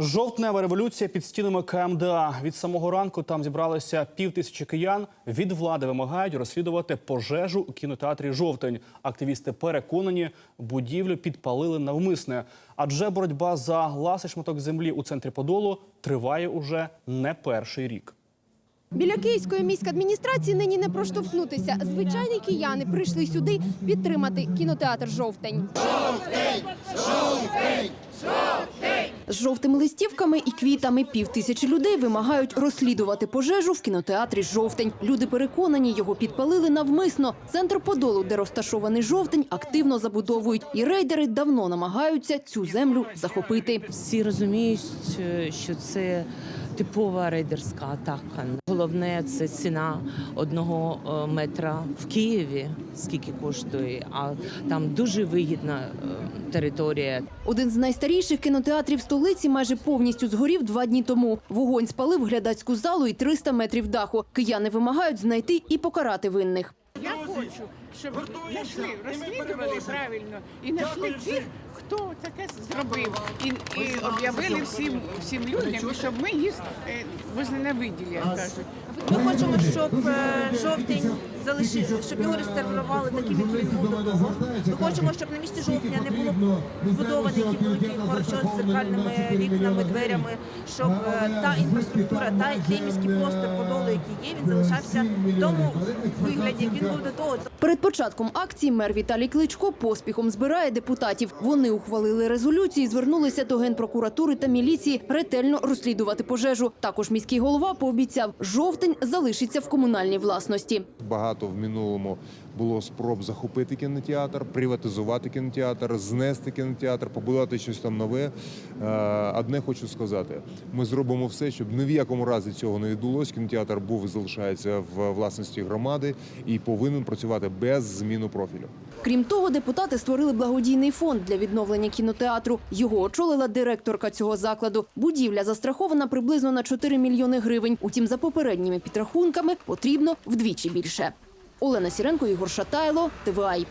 Жовтнева революція під стінами КМДА. Від самого ранку там зібралися пів тисячі киян. Від влади вимагають розслідувати пожежу у кінотеатрі Жовтень. Активісти переконані, будівлю підпалили навмисне. Адже боротьба за ласий шматок землі у центрі Подолу триває уже не перший рік. Біля київської міськадміністрації нині не проштовхнутися. Звичайні кияни прийшли сюди підтримати кінотеатр Жовтень. З жовтими листівками і квітами пів тисячі людей вимагають розслідувати пожежу в кінотеатрі Жовтень. Люди переконані, його підпалили навмисно. Центр Подолу, де розташований жовтень, активно забудовують, і рейдери давно намагаються цю землю захопити. Всі розуміють, е, що це типова рейдерська атака. Головне це ціна одного е, метра в Києві, скільки коштує, а там дуже вигідна е, територія. Один з найстаріших кінотеатрів столиці майже повністю згорів два дні тому. Вогонь спалив глядацьку залу і 300 метрів даху. Кияни вимагають знайти і покарати винних. Я хочу, щоб знайшли, розслідували правильно і знайшли тих, хто таке зробив, і, і об'явили всім всім людям, щоб ми їх е, возненавиділи, як кажуть. Ми хочемо, щоб е, жовтень залишив, щоб його реставрували таким, як він був до того. Ми хочемо, щоб на місці жовтня не було збудовані які великі хорочот з зеркальними вікнами, дверями, щоб е, та інфраструктура, та той міський простор подолу, який є, він залишався в тому вигляді, як він був до того. Перед початком акції мер Віталій Кличко поспіхом збирає депутатів. Вони ухвалили резолюції, і звернулися до генпрокуратури та міліції ретельно розслідувати пожежу. Також міський голова пообіцяв, жовтень залишиться в комунальній власності. Багато в минулому було спроб захопити кінотеатр, приватизувати кінотеатр, знести кінотеатр, побудувати щось там нове. Е, Одне хочу сказати: ми зробимо все, щоб ні в якому разі цього не відбулося. Кінотеатр був і залишається в власності громади і повинен працювати без зміну профілю. Крім того, депутати створили благодійний фонд для відновлення кінотеатру. Його очолила директорка цього закладу. Будівля застрахована приблизно на 4 мільйони гривень. Утім, за попередніми підрахунками потрібно вдвічі більше. Олена Сіренко, Ігор Шатайло, ТВАЙ.